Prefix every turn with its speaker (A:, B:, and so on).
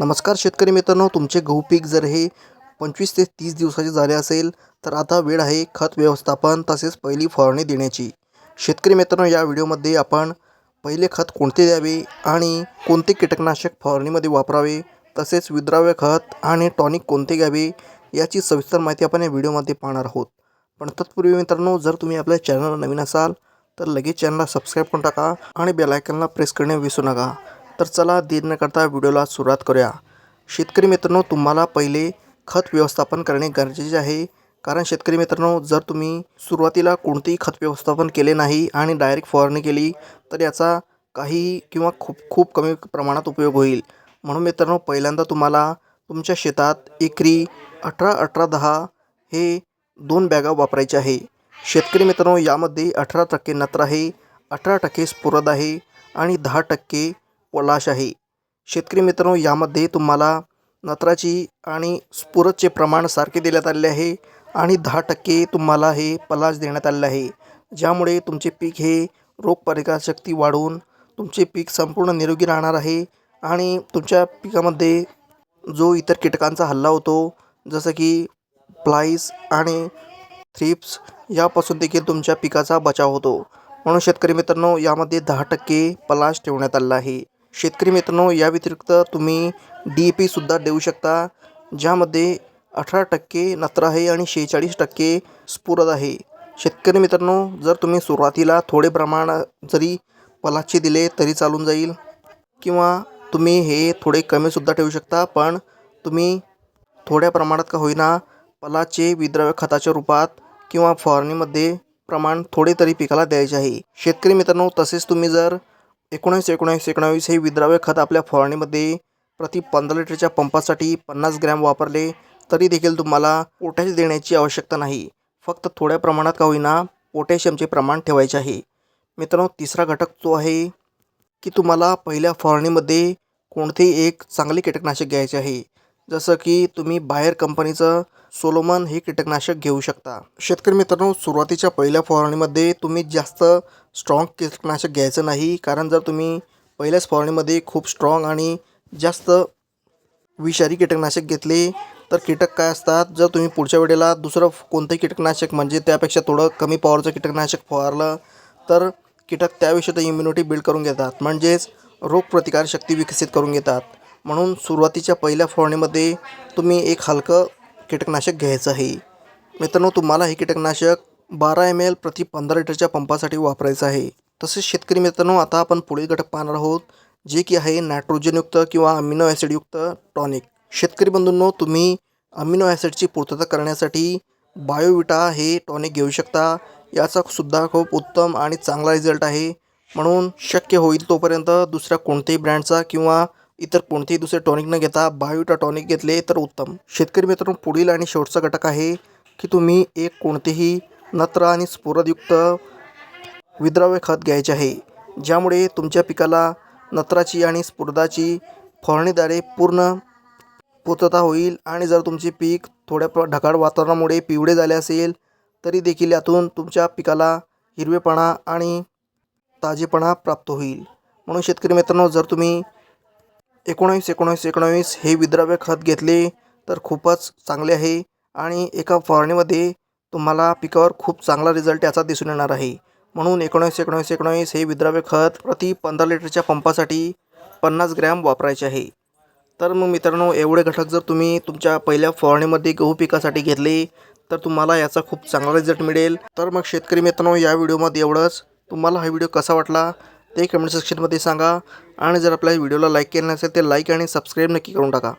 A: नमस्कार शेतकरी मित्रांनो तुमचे गहू पीक जर हे पंचवीस ते तीस दिवसाचे झाले असेल तर आता वेळ आहे खत व्यवस्थापन तसेच पहिली फवारणी देण्याची. शेतकरी मित्रांनो या व्हिडिओमध्ये आपण पहिले खत कोणते द्यावे आणि कोणते कीटकनाशक फवारणीमध्ये वापरावे तसेच विद्राव्य खत आणि टॉनिक कोणते घ्यावे याची सविस्तर माहिती आपण या व्हिडिओमध्ये पाहणार आहोत. पण तत्पूर्वी मित्रांनो जर तुम्ही आपल्या चॅनलला नवीन असाल तर लगेच चॅनलला सबस्क्राईब करून टाका आणि बेल आयकनला प्रेस करणे विसरू नका. तर चला देर न करता व्हिडिओला सुरुवात करूया. शेतकरी मित्रांनो तुम्हाला पहिले खत व्यवस्थापन करणे गरजेचे आहे. कारण शेतकरी मित्रांनो जर तुम्ही सुरुवातीला कोणतेही खत व्यवस्थापन केले नाही आणि डायरेक्ट फवारणी केली तर याचा काही किंवा खूप खूप कमी प्रमाणात उपयोग होईल. म्हणून मित्रांनो पहिल्यांदा तुम्हाला तुमच्या शेतात एकरी अठरा अठरा दहा हे दोन बॅगा वापरायचे आहे. शेतकरी मित्रांनो यामध्ये अठरा टक्के नत्र आहे अठरा टक्के स्फुरद आहे आणि दहा टक्के पलाश आहे शेतकरी मित्रांनो यामध्ये तुम्हाला नत्राची आणि स्फुरदचे प्रमाण सारखे देण्यात आलेले आहे आणि दहा टक्के तुम्हाला हे पलाश देण्यात आलेले आहे. ज्यामुळे तुमचे पीक हे रोगप्रतिकारशक्ती वाढवून तुमचे पीक संपूर्ण निरोगी राहणार आहे आणि तुमच्या पिकामध्ये जो इतर कीटकांचा हल्ला होतो जसं की फ्लाईस आणि थ्रिप्स यापासून देखील तुमच्या पिकाचा बचाव होतो. म्हणून शेतकरी मित्रांनो यामध्ये दहा टक्के पलाश ठेवण्यात आलेला आहे. शेतकरी मित्रांनो या व्यतिरिक्त तुम्ही डी ए पीसुद्धा देऊ शकता ज्यामध्ये अठरा टक्के नत्र आहे आणि शेहेचाळीस टक्के स्फुरद आहे. शेतकरी मित्रांनो जर तुम्ही सुरुवातीला थोडे प्रमाण जरी पलाचे दिले तरी चालून जाईल. किंवा तुम्ही हे थोडे कमीसुद्धा ठेवू शकता पण तुम्ही थोड्या प्रमाणात का होईना पलाचे विद्राव्य खताच्या रूपात किंवा फवारणीमध्ये प्रमाण थोडे तरी पिकाला द्यायचे आहे. शेतकरी मित्रांनो तसेच तुम्ही जर एकोणीस एकोणीस एकोणावीस हे विद्राव्य खत आपल्या फवारणीमध्ये प्रति पंधरा लिटरच्या पंपासाठी पन्नास ग्रॅम वापरले तरी देखील तुम्हाला पोटॅश देण्याची आवश्यकता नाही. फक्त थोड्या प्रमाणात का होईना पोटॅशियमचे प्रमाण ठेवायचे आहे. मित्रांनो तिसरा घटक जो आहे की तुम्हाला पहिल्या फवारणीमध्ये कोणतेही एक चांगले कीटकनाशक घ्यायचे आहे. जसं की तुम्ही बाहेर कंपनीचं सोलोमन हे कीटकनाशक घेऊ शकता. शेतकरी मित्रांनो सुरुवातीच्या पहिल्या फवारणीमध्ये तुम्ही जास्त स्ट्रॉंग कीटकनाशक घ्यायचं नाही कारण जर तुम्ही पहिल्याच फवारणीमध्ये खूप स्ट्रॉंग आणि जास्त विषारी कीटकनाशक घेतले तर कीटक काय असतात? जर तुम्ही पुढच्या वेळेला दुसरं कोणतंही कीटकनाशक म्हणजे त्यापेक्षा थोडं कमी पॉवरचं कीटकनाशक फवारलं तर कीटक त्याविषयी इम्युनिटी बिल्ड करून घेतात. म्हणजेच रोगप्रतिकारशक्ती विकसित करून घेतात. म्हणून सुरुवातीच्या पहिल्या फवारणीमध्ये तुम्ही एक हलकं कीटकनाशक घ्यायचं आहे. मित्रांनो तुम्हाला हे कीटकनाशक बारा एम एल प्रति पंधरा लिटरच्या पंपासाठी वापरायचं आहे. तसेच शेतकरी मित्रांनो आता आपण पुढील घटक पाहणार आहोत जे की आहे नायट्रोजनयुक्त किंवा अमिनो ॲसिडयुक्त टॉनिक. शेतकरी बंधूंनो तुम्ही अमिनो ॲसिडची पूर्तता करण्यासाठी बायोविटा हे टॉनिक घेऊ शकता. याचा सुद्धा खूप उत्तम आणि चांगला रिझल्ट आहे. म्हणून शक्य होईल तोपर्यंत दुसऱ्या कोणत्याही ब्रँडचा किंवा इतर कोणतेही दुसरे टॉनिक न घेता बायोटा टॉनिक घेतले तर उत्तम. शेतकरी मित्रांनो पुढील आणि शेवटचा घटक आहे की तुम्ही एक कोणतेही नत्र आणि स्फुरदयुक्त विद्राव्य खत घ्यायचे आहे ज्यामुळे तुमच्या पिकाला नत्राची आणि स्फुरदाची फवारणीद्वारे पूर्ण पूर्तता होईल आणि जर तुमचे पीक थोड्या ढगाळ वातावरणामुळे पिवळे झाले असेल तरी देखील यातून तुमच्या पिकाला हिरवेपणा आणि ताजेपणा प्राप्त होईल. म्हणून शेतकरी मित्रांनो जर तुम्ही एकोणावीस एकोणावीस एकोणावीस हे विद्राव्य खत घेतले तर खूपच चांगले आहे. आणि एका फवारणीमध्ये तुम्हाला पिकावर खूप चांगला रिझल्ट याचा दिसून येणार आहे. म्हणून एकोणावीस एकोणावीस एकोणावीस हे विद्राव्य खत प्रति पंधरा लिटरच्या पंपासाठी पन्नास ग्रॅम वापरायचे आहे. तर मग मित्रांनो एवढे घटक जर तुम्ही तुमच्या पहिल्या फवारणीमध्ये गहू पिकासाठी घेतले तर तुम्हाला याचा खूप चांगला रिझल्ट मिळेल. तर मग शेतकरी मित्रांनो या व्हिडिओमध्ये एवढंच. तुम्हाला हा व्हिडिओ कसा वाटला? ते कमेंट सेक्शनमध्ये सांगा. आणि जर आपल्या व्हिडिओला लाईक केलं नसेल तर लाईक आणि सबस्क्राईब नक्की करून टाका.